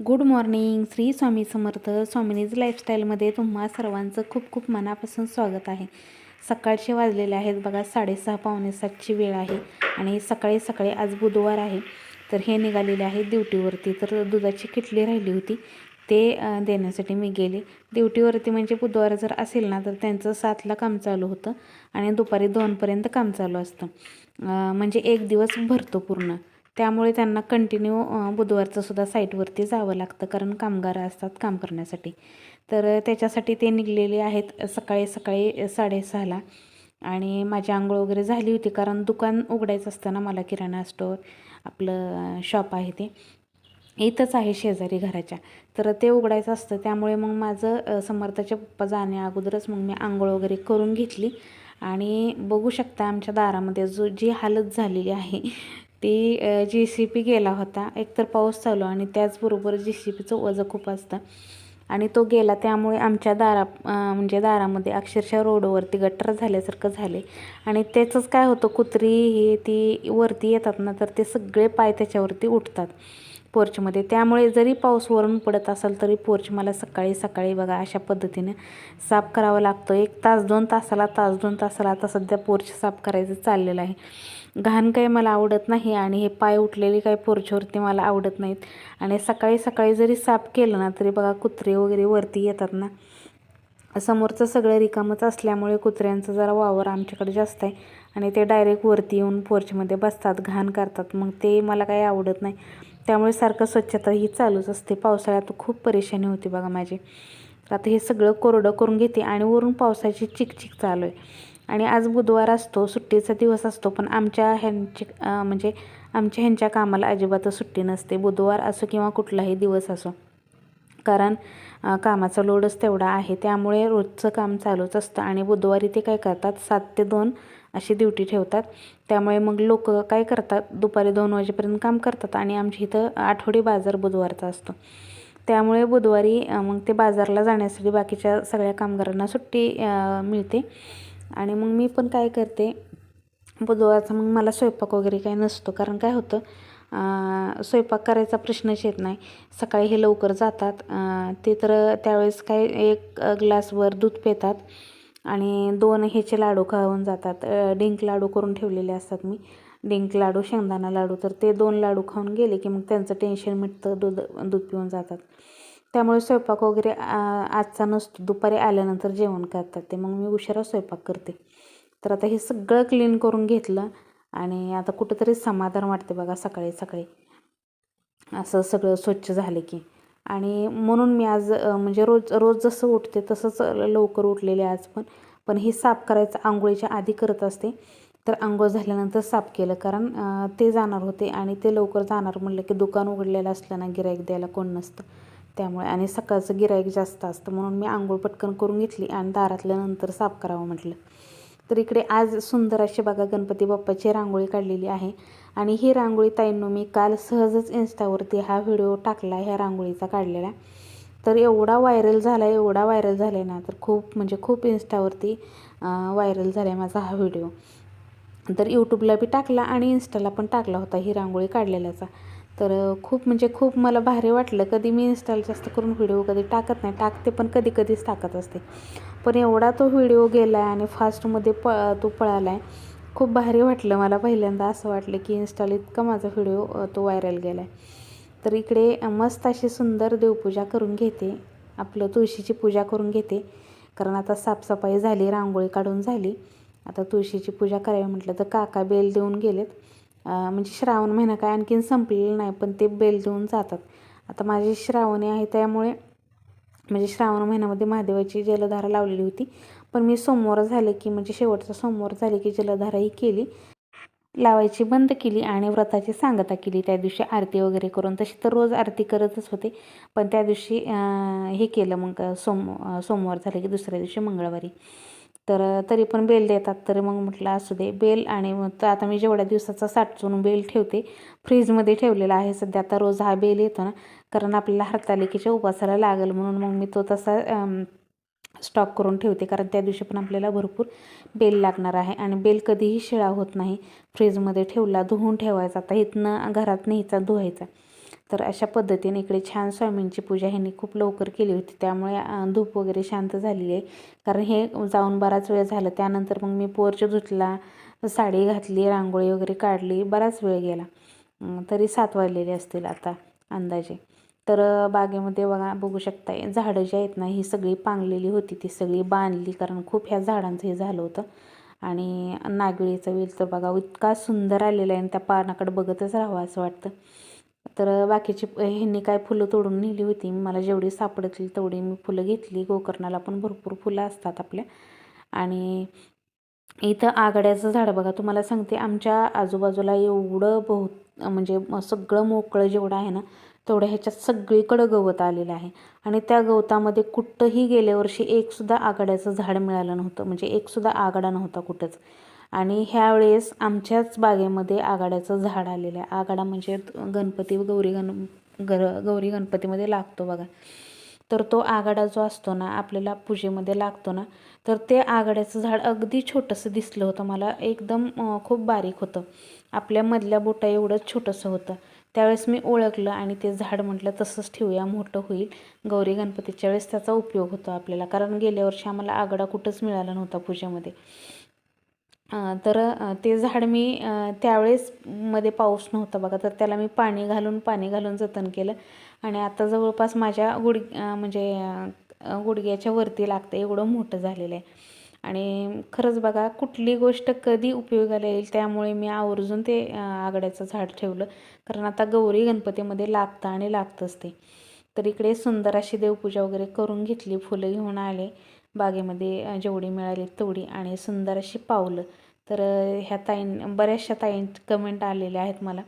Good morning. Shri Swami Samarth स्वामिनीज लाईफस्टाईलमध्ये तुम्हा सर्वांचं खूप खूप मनापासून स्वागत आहे. सकाळचे वाजलेले आहेत बघा साडेसहा पावणे सातची वेळ आहे आणि सकाळी सकाळी आज बुधवार आहे. तर हे निघालेले आहे ड्युटीवरती. तर दुधाची किटली राहिली होती ते देण्यासाठी मी गेले. ड्युटीवरती म्हणजे बुधवार जर असेल ना तर त्यांचं सातला काम चालू होतं आणि दुपारी दोनपर्यंत काम चालू असतं. म्हणजे एक दिवस भरतो पूर्ण. त्यामुळे त्यांना कंटिन्यू बुधवारचं सुद्धा साईटवरती जावं लागतं कारण कामगार असतात काम करण्यासाठी. तर त्याच्यासाठी ते निघलेले आहेत सकाळी सकाळी साडेसहाला. आणि माझी आंघोळ वगैरे झाली होती कारण दुकान उघडायचं असतं ना मला किराणा स्टोअर आपलं शॉप आहे ते इथंच आहे शेजारी घराच्या. तर ते उघडायचं असतं त्यामुळे मग माझं समर्थाच्या समर्थाचे पप्पा जाण्या अगोदरच मग मी आंघोळ वगैरे करून घेतली. आणि बघू शकता आमच्या दारामध्ये जो जी हालत झालेली आहे ती जे सी पी गेला होता. एकतर पाऊस चालू आणि त्याचबरोबर जे सी पीचं वजं खूप असतं. आणि तो गेला त्यामुळे आमच्या दारा म्हणजे दारामध्ये अक्षरशः रोडवरती गट्टर झाल्यासारखं झाले. आणि त्याचंच काय होतं कुत्री हे ती वरती येतात ना तर ते सगळे पाय त्याच्यावरती उठतात पोर्चमध्ये. त्यामुळे जरी पाऊस वरून पडत असेल तरी पोर्च मला सकाळी सकाळी बघा अशा पद्धतीने साफ करावा लागतो. एक तास दोन तासाला तास दोन तासाला आता सध्या पोर्च साफ करायचं चाललेलं आहे. घाण काही मला आवडत नाही आणि हे पाय उठलेले काही पोर्चवरती मला आवडत नाहीत. आणि सकाळी सकाळी जरी साफ केलं ना तरी बघा कुत्रे वगैरे वरती येतात ना. समोरचं सगळं रिकामच असल्यामुळे कुत्र्यांचं जरा वावर आमच्याकडे जास्त आहे. आणि ते डायरेक्ट वरती येऊन पोर्चमध्ये बसतात घाण करतात. मग ते मला काही आवडत नाही. त्यामुळे सारखं स्वच्छता ही चालूच असते. पावसाळ्यात खूप परेशानी होती बघा माझी. आता हे सगळं कोरडं करून घेते आणि वरून पावसाची चिकचिक चालू आहे. आणि आज बुधवार असतो सुट्टीचा दिवस असतो पण आमच्या ह्यांची म्हणजे आमच्या ह्यांच्या कामाला अजिबातच सुट्टी नसते. बुधवार असो किंवा कुठलाही दिवस असो. कारण कामाचा लोडच तेवढा आहे. त्यामुळे रोजचं काम चालूच असतं आणि बुधवारी ते काय करतात? सात ते दोन अशी ड्युटी ठेवतात. त्यामुळे मग लोक काय करतात? दुपारी दोन वाजेपर्यंत काम करतात आणि आमच्या इथं आठवडी बाजार बुधवारचा असतो. त्यामुळे बुधवारी मग ते बाजारला जाण्यासाठी बाकीच्या सगळ्या कामगारांना सुट्टी मिळते. आणि मग मी पण काय करते बुधवारचा मग मला स्वयंपाक वगैरे काही नसतो. कारण काय होतं स्वयंपाक करायचा प्रश्नच येत नाही. सकाळी हे लवकर जातात. ते तर त्यावेळेस काय एक ग्लासवर दूध पितात आणि दोन ह्याचे लाडू खाऊन जातात. डिंक लाडू करून ठेवलेले असतात मी. डिंक लाडू शेंगदाणा लाडू तर ते दोन लाडू खाऊन गेले की मग त्यांचं टेन्शन मिटतं दूध दूध पिऊन जातात. त्यामुळे स्वयंपाक वगैरे आजचा नसतो. दुपारी आल्यानंतर जेवण करतात ते. मग मी उशिरा स्वयंपाक करते. तर आता हे सगळं क्लीन करून घेतलं आणि आता कुठंतरी समाधान वाटते बघा सकाळी सकाळी. असं सगळं स्वच्छ झालं की. आणि म्हणून मी आज म्हणजे रोज रोज जसं उठते तसंच लवकर उठलेले आज पण. पण हे साफ करायचं आंघोळीच्या आधी करत असते. तर आंघोळ झाल्यानंतर साफ केलं. कारण ते जाणार होते आणि ते लवकर जाणार. म्हणलं की दुकान उघडलेलं असलं ना गिराईक द्यायला कोण नसतं. त्यामुळे आणि सकाळचं गिरायक जास्त असतं म्हणून मी आंघोळ पटकन करून घेतली आणि दारातल्या नंतर साफ करावं म्हटलं. तर इकडे आज सुंदर अशी बघा गणपती बाप्पाची रांगोळी काढलेली आहे आणि ही रांगोळी ताईंनो मी काल सहजच इन्स्टावरती हा व्हिडिओ टाकला ह्या रांगोळीचा काढलेला तर एवढा व्हायरल झाला आहे एवढा व्हायरल झाला आहे ना तर खूप म्हणजे खूप इन्स्टावरती व्हायरल झाला आहे माझा हा व्हिडिओ. तर यूट्यूबला बी टाकला आणि इन्स्टाला पण टाकला होता ही रांगोळी काढलेल्याचा. तर खूप म्हणजे खूप मला भारी वाटलं. कधी मी इन्स्टाला जास्त करून व्हिडिओ कधी टाकत नाही. टाकते पण कधी कधीच टाकत असते. पण एवढा तो व्हिडिओ गेला आहे आणि फास्टमध्ये प तो पळाला आहे खूप भारी वाटलं मला पहिल्यांदा असं वाटलं की इन्स्टाला इतका माझा व्हिडिओ तो व्हायरल गेला आहे तर इकडे मस्त अशी सुंदर देवपूजा करून घेते. आपलं तुळशीची पूजा करून घेते. कारण आता साफसफाई झाली रांगोळी काढून झाली. आता तुळशीची पूजा करावी म्हटलं तर काका बेल देऊन गेलेत. म्हणजे श्रावण महिना काय आणखीन संपलेला नाही पण ते बेल देऊन जातात. आता माझी श्रावणी आहे त्यामुळे म्हणजे श्रावण महिन्यामध्ये महादेवाची जलधारा लावलेली होती. पण मी सोमवार झाले की म्हणजे शेवटचा सोमवार झाले की जलधारा ही केली. लावायची बंद केली आणि व्रताची सांगता केली. त्या दिवशी आरती वगैरे करून तशी तर रोज आरती करतच होते. पण त्या दिवशी हे केलं मग सोम सोमवार झाले की दुसऱ्या दिवशी मंगळवारी. तर तरी पण बेल देतात. तर मग म्हटलं असू दे बेल आणि मग तर आता मी जेवढ्या दिवसाचा साठवून बेल ठेवते फ्रीजमध्ये ठेवलेला आहे सध्या आता रोज हा बेल येतो ना कारण आपल्याला हरतालिकेच्या उपासाला लागेल म्हणून मग मी तो तसा स्टॉक करून ठेवते कारण त्या दिवशी पण आपल्याला भरपूर बेल लागणार आहे आणि बेल कधीही शिळा होत नाही. फ्रीजमध्ये ठेवला धुवून ठेवायचा आता इथनं घरात न्यायचा धुवायचा. तर अशा पद्धतीने इकडे छान स्वामींची पूजा ह्यांनी खूप लवकर केली होती. त्यामुळे धूप वगैरे शांत झालेली आहे. कारण हे जाऊन बराच वेळ झाला. त्यानंतर मग मी पोर्च धुतला साडी घातली रांगोळी वगैरे काढली बराच वेळ गेला. तरी सात वाजलेले असतील आता अंदाजे. तर बागेमध्ये बघा बघू शकता झाडं जी आहेत ना ही सगळी पांगलेली होती. ती सगळी बांधली कारण खूप ह्या झाडांचं हे झालं होतं. आणि नागवेळीचा वेल तर बघा इतका सुंदर आलेला आहे आणि त्या पानाकडे बघतच राहावं असं वाटतं. तर बाकीची ह्यांनी काय फुलं तोडून नेली होती. मला जेवढी सापडतील तेवढी मी फुलं घेतली. गोकर्णाला पण भरपूर फुलं असतात आपल्या. आणि इथं आघाड्याचं झाड बघा. तुम्हाला सांगते आमच्या आजूबाजूला एवढं बहुत म्हणजे सगळं मोकळं जेवढं आहे ना तेवढं ह्याच्यात सगळीकडं गवत आलेलं आहे. आणि त्या गवतामध्ये कुठंही गेल्या वर्षी एकसुद्धा आघाड्याचं झाड मिळालं नव्हतं. म्हणजे एकसुद्धा आघाडा नव्हता कुठंच. आणि ह्यावेळेस आमच्याच बागेमध्ये आघाड्याचं झाड आलेलं आहे. आघाडा म्हणजे गणपती गौरी गण गर गौरी गणपतीमध्ये लागतो बघा. तर तो आघाडा जो असतो ना आपल्याला पूजेमध्ये लागतो ना तर ते आघाड्याचं झाड अगदी छोटंसं दिसलं होतं मला. एकदम खूप बारीक होतं. आपल्या मधल्या बोटा एवढंच छोटंसं होतं. त्यावेळेस मी ओळखलं आणि ते झाड म्हटलं तसंच ठेवूया मोठं होईल. गौरी गणपतीच्या वेळेस त्याचा उपयोग होतो आपल्याला. कारण गेल्या वर्षी आम्हाला आघाडा कुठंच मिळाला नव्हता पूजेमध्ये. तर ते झाड मी त्यावेळेस मध्ये पाऊस नव्हता बघा तर त्याला मी पाणी घालून पाणी घालून जतन केलं. आणि आता जवळपास माझ्या गुड म्हणजे गुडघ्याच्या वरती लागतं एवढं मोठं झालेलं आहे. आणि खरंच बघा कुठली गोष्ट कधी उपयोगाला येईल त्यामुळे मी आवर्जून ते आगड्याचं झाड ठेवलं. कारण आता गौरी गणपतीमध्ये लागतं आणि लागतंच ते. तर इकडे सुंदर अशी देवपूजा वगैरे करून घेतली फुलं घेऊन आले. बागेमध्ये जेवढी मिळाली तेवढी आणि सुंदर अशी पावलं. तर ह्या ताईं बऱ्याचशा ताईं कमेंट आलेल्या आहेत मला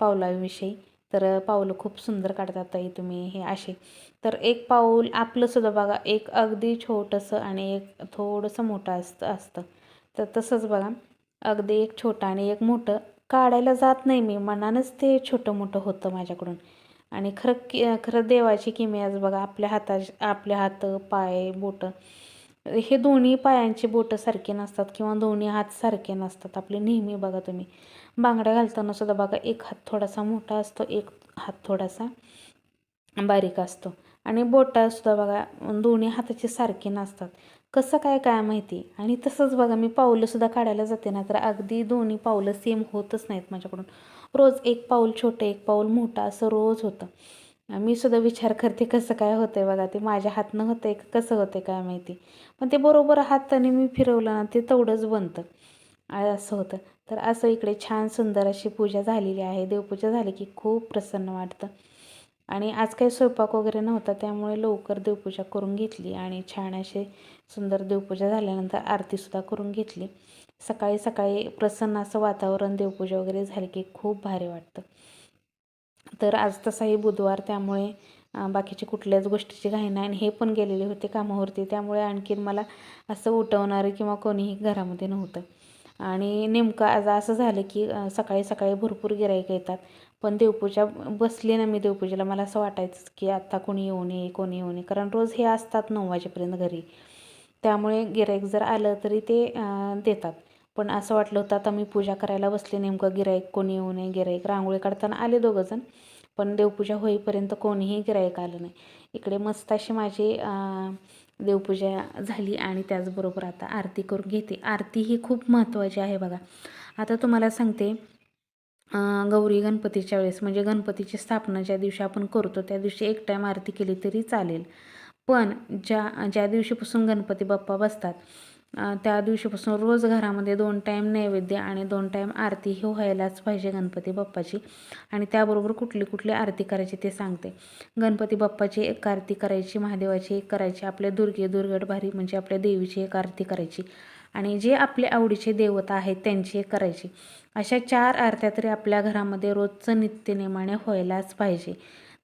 पावलाविषयी. तर पाऊलं पावलं खूप सुंदर काढतात ताई तुम्ही हे असे. तर एक पाऊल आपलंसुद्धा बघा एक अगदी छोटंसं आणि एक थोडंसं मोठं असतं असतं. तर तसंच बघा अगदी एक छोटं आणि एक मोठं काढायला जात नाही मी. मनानंच ते छोटं मोठं होतं माझ्याकडून. आणि खरं की खरं देवाची किमयाज बघा आपल्या हाता आपले हात पाय बोटं हे दोन्ही पायांची बोटं सारखे नसतात किंवा दोन्ही हात सारखे नसतात. आपले नेहमी बघा तुम्ही. बांगड्या घालताना सुद्धा बघा एक हात थोडासा मोठा असतो एक हात थोडासा बारीक असतो. आणि बोटासुद्धा बघा दोन्ही हाताचे सारखे नसतात. कसं काय काय माहिती? आणि तसंच बघा मी पाऊलंसुद्धा काढायला जाते ना तर अगदी दोन्ही पाऊलं सेम होतच नाहीत माझ्याकडून. रोज एक पाऊल छोटं एक पाऊल मोठं असं रोज होतं. मी सुद्धा विचार करते कसं काय होतंय बघा ते माझ्या हातनं होतंय का कसं होतंय काय माहिती. पण ते बरोबर हाताने मी फिरवलं ना ते तेवढंच बनतं. असं होतं. तर असं इकडे छान सुंदर अशी पूजा झालेली आहे. देवपूजा झाली की खूप प्रसन्न वाटतं. आणि आज काही स्वयंपाक वगैरे नव्हता त्यामुळे लवकर देवपूजा करून घेतली आणि छान असे सुंदर देवपूजा झाल्यानंतर आरतीसुद्धा करून घेतली. सकाळी सकाळी प्रसन्न असं वातावरण देवपूजा वगैरे झाली की खूप भारी वाटतं. तर आज तसाही बुधवार त्यामुळे बाकीचे कुठल्याच गोष्टीची घाई नाही. आणि हे पण गेलेले होते कामावरती. त्यामुळे आणखीन मला असं उठवणारं किंवा कोणीही घरामध्ये नव्हतं. आणि नेमकं आज असं झालं की सकाळी सकाळी भरपूर गिराईक येतात. पण देवपूजा बसली ना मी देवपूजेला मला असं वाटायचं की आत्ता कोणी येऊ नये कोणी येऊ नये. कारण रोज हे असतात नऊ वाजेपर्यंत घरी. त्यामुळे गिराईक जर आलं तरी ते देतात. पण असं वाटलं होतं आता मी पूजा करायला बसले नेमकं गिराईक कोणी येऊ नये गिराईक रांगोळी काढताना आले दोघंजण पण देवपूजा होईपर्यंत कोणीही गिराईक आलं नाही. इकडे मस्त अशी माझी देवपूजा झाली आणि त्याचबरोबर आता आरती करून घेते. आरती ही खूप महत्त्वाची आहे बघा. आता तुम्हाला सांगते गौरी गणपतीच्या वेळेस म्हणजे गणपतीची स्थापना ज्या दिवशी आपण करतो त्या दिवशी एक टाईम आरती केली तरी चालेल. पण ज्या ज्या दिवशीपासून गणपती बाप्पा बसतात त्या दिवशीपासून रोज घरामध्ये दोन टाईम नैवेद्य आणि दोन टाईम आरती ही व्हायलाच पाहिजे गणपती बाप्पाची. आणि त्याबरोबर कुठली कुठली आरती करायची ते सांगते. गणपती बाप्पाची एक आरती करायची महादेवाची एक करायची आपल्या दुर्गे दुर्गट भारी म्हणजे आपल्या देवीची एक आरती करायची. आणि जे आपले आवडीचे देवता आहेत त्यांची एक करायची. अशा चार आरत्या तरी आपल्या घरामध्ये रोजचं नित्यनेमाने व्हायलाच पाहिजे.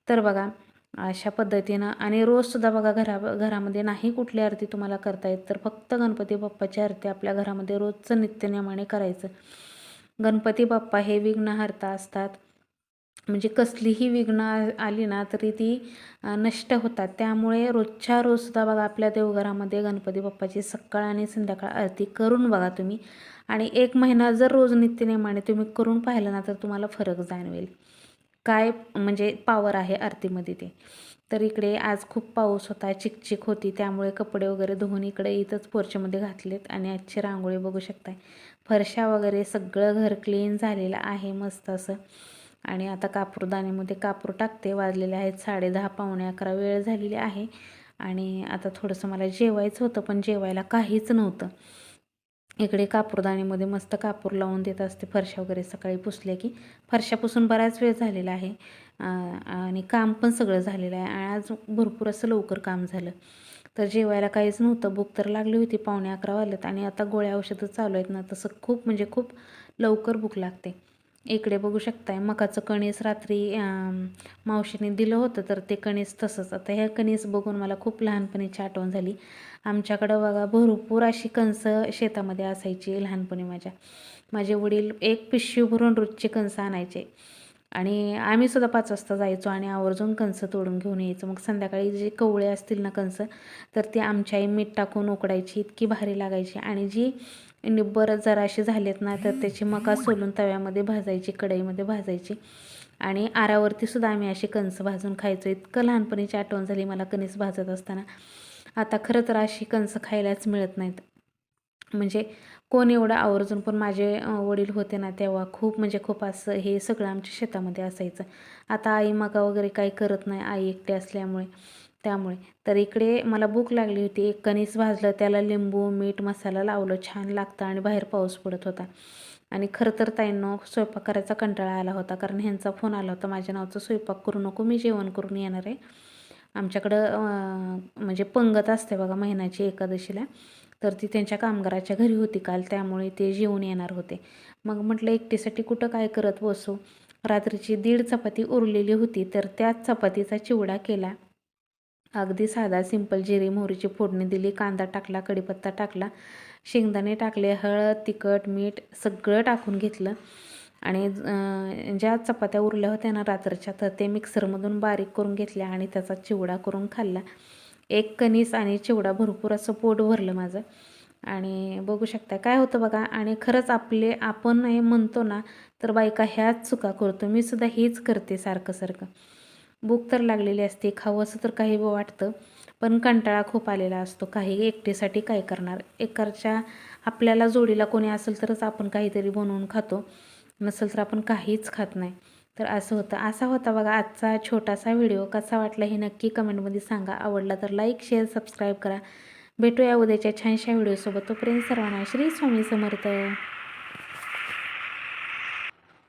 तर बघा अशा पद्धतीनं. आणि रोजसुद्धा बघा घरा घरामध्ये नाही कुठली आरती तुम्हाला करता येत तर फक्त गणपती बाप्पाची आरती आपल्या घरामध्ये रोजचं नित्यनेमाने करायचं. गणपती बाप्पा हे विघ्नहर्ता असतात. म्हणजे कसलीही विघ्न आ- आली ना तरी ती नष्ट होतात. त्यामुळे रोजच्या रोजसुद्धा बघा आपल्या देवघरामध्ये गणपती बाप्पाची सकाळ आणि संध्याकाळ आरती करून बघा तुम्ही. आणि एक महिना जर रोज नित्यनियमाने तुम्ही करून पाहिलं ना तर तुम्हाला फरक जाणवेल. काय म्हणजे पावर आहे आरतीमध्ये ते. तर इकडे आज खूप पाऊस होता चिकचिक होती त्यामुळे कपडे वगैरे धुवून इकडे इथंच पोर्चमध्ये घातलेत आणि आजची रांगोळी बघू शकताय. फरशा वगैरे सगळं घर क्लीन झालेलं आहे मस्त असं. आणि आता कापूरदाणीमध्ये कापूर टाकते वाजलेले आहेत साडे दहा पावणे अकरा वेळ झालेली आहे. आणि आता थोडंसं मला जेवायचं होतं पण जेवायला काहीच नव्हतं. इकडे कापूरदाणीमध्ये मस्त कापूर लावून देत असते. फरशा वगैरे सकाळी पुसल्या की फरशा पुसून बराच वेळ झालेला आहे. आणि काम पण सगळं झालेलं आहे. आणि आज भरपूर असं लवकर काम झालं. तर जेवायला काहीच नव्हतं. भूक तर लागली होती. पावणे अकरा वाजल्यात आणि आता गोळ्या औषधं चालू आहेत ना. तसं खूप म्हणजे खूप लवकर भूक लागते. इकडे बघू शकताय मकाचं कणीस रात्री मावशीने दिलं होतं तर ते कणीस तसंच. आता ह्या कणीस बघून मला खूप लहानपणीची आठवण झाली. आमच्याकडं बघा भरपूर अशी कणसं शेतामध्ये असायची लहानपणी माझ्या. माझे वडील एक पिशवी भरून रोजचे कणसं आणायचे. आणि आम्ही सुद्धा पाच वाजता जायचो आणि आवर्जून कणसं तोडून घेऊन यायचो. मग संध्याकाळी जे कवळे असतील ना कणसं तर ती आमच्या आई मीठ टाकून उकडायची इतकी भारी लागायची. आणि जी निब्बर जराशी झालेत ना तर त्याची मका सोलून तव्यामध्ये भाजायची कढईमध्ये भाजायची. आणि आरावरतीसुद्धा आम्ही अशी कणसं भाजून खायचो. इतकं लहानपणीची आठवण झाली मला कणीस भाजत असताना. आता खरं तर अशी कणसं खायलाच मिळत नाहीत. म्हणजे कोण एवढं आवर्जून पण माझे वडील होते ना तेव्हा खूप म्हणजे खूप असं हे सगळं आमच्या शेतामध्ये असायचं. आता आई मका वगैरे काही करत नाही आई एकटे असल्यामुळे. त्यामुळे. तर इकडे मला भूक लागली होती. एक कणीस भाजलं त्याला लिंबू मीठ मसाला लावलं. छान लागतं आणि बाहेर पाऊस पडत होता. आणि खरं तर ताईंनो स्वयंपाक करायचा कंटाळा आला होता. कारण ह्यांचा फोन आला होता. माझ्या नावचं स्वयंपाक करू नको मी जेवण करून येणार आहे. आमच्याकडं म्हणजे पंगत असते बघा महिन्याची एकादशीला. तर ती त्यांच्या कामगाराच्या घरी होती काल. त्यामुळे ते जेवून येणार होते. मग म्हटलं एकटीसाठी कुठं काय करत बसू? रात्रीची दीड चपाती उरलेली होती. तर त्याच चपातीचा चिवडा केला. अगदी साधा सिंपल जिरी मोहरीची फोडणी दिली कांदा टाकला कढीपत्ता टाकला शेंगदाणे टाकले हळद तिखट मीठ सगळं टाकून घेतलं. आणि ज्या चपात्या उरल्या होत्या ना रात्रीच्या तर ते मिक्सरमधून बारीक करून घेतल्या आणि त्याचा चिवडा करून खाल्ला. एक कणीस आणि चिवडा भरपूर असं पोट भरलं माझं. आणि बघू शकता काय होतं बघा आणि खरंच आपले आपण हे म्हणतो ना तर बायका ह्याच चुका करतो. मी सुद्धा हेच करते सारखं सारखं. भूक तर लागलेली असते खावं असं तर काही वाटतं पण कंटाळा खूप आलेला असतो. काही एकटीसाठी काय करणार? एकारच्या आपल्याला जोडीला कोणी असेल तरच आपण काहीतरी बनवून खातो नसेल तर आपण काहीच खात नाही. तर असं होतं. असा होता बघा आजचा छोटासा व्हिडिओ. कसा वाटला हे नक्की कमेंटमध्ये सांगा. आवडला तर लाईक शेअर सबस्क्राईब करा. भेटूया उद्याच्या छानशा व्हिडिओसोबत. तोपर्यंत सर्वांना श्री स्वामी समर्थ.